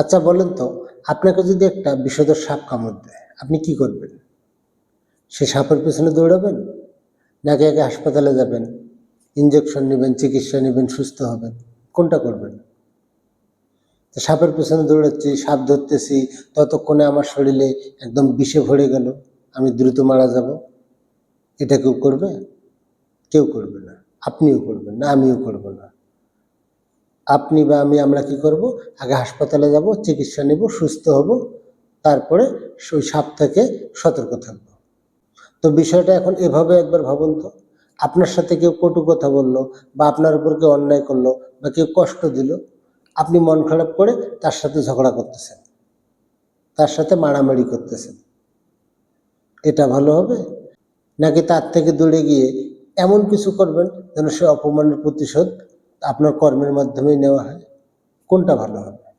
আচ্ছা বলেন তো, আপনাকে যদি একটা বিষধর সাপ কামড় দেয়, আপনি কি করবেন? সে সাপের পেছনে দৌড়াবেন? নাকি আগে হাসপাতালে যাবেন? ইঞ্জেকশন নেবেন, চিকিৎসা নেবেন, সুস্থ হবেন? কোনটা করবেন? তো সাপের পেছনে দৌড়াচ্ছি, সাপ ধরতেছি, ততক্ষণে আমার শরীরে একদম বিষে ভরে গেল। আমি দ্রুত মারা যাব। এটা কেউ করবে? কেউ করবে না। আপনিও করবেন না, আমিও করব না। আপনি বা আমি, আমরা কি করব? আগে হাসপাতালে যাব, চিকিৎসা নেব, সুস্থ হব, তারপরে ওই সাপ থেকে সতর্ক থাকব। তো বিষয়টা এখন এভাবে একবার ভাবুন তো। আপনার সাথে কেউ কটু কথা বলল, বা আপনার উপর কেউ অন্যায় করল, বা কেউ কষ্ট দিল, আপনি মন খারাপ করে তার সাথে ঝগড়া করতেছেন। তার সাথে মারামারি করতেছেন। এটা ভালো হবে? নাকি তার থেকে দূরে গিয়ে এমন কিছু করবেন যেন সে অপমানের প্রতিশোধ আপনার কর্মের মাধ্যমেই নেওয়া হয়। কোনটা ভালো হবে?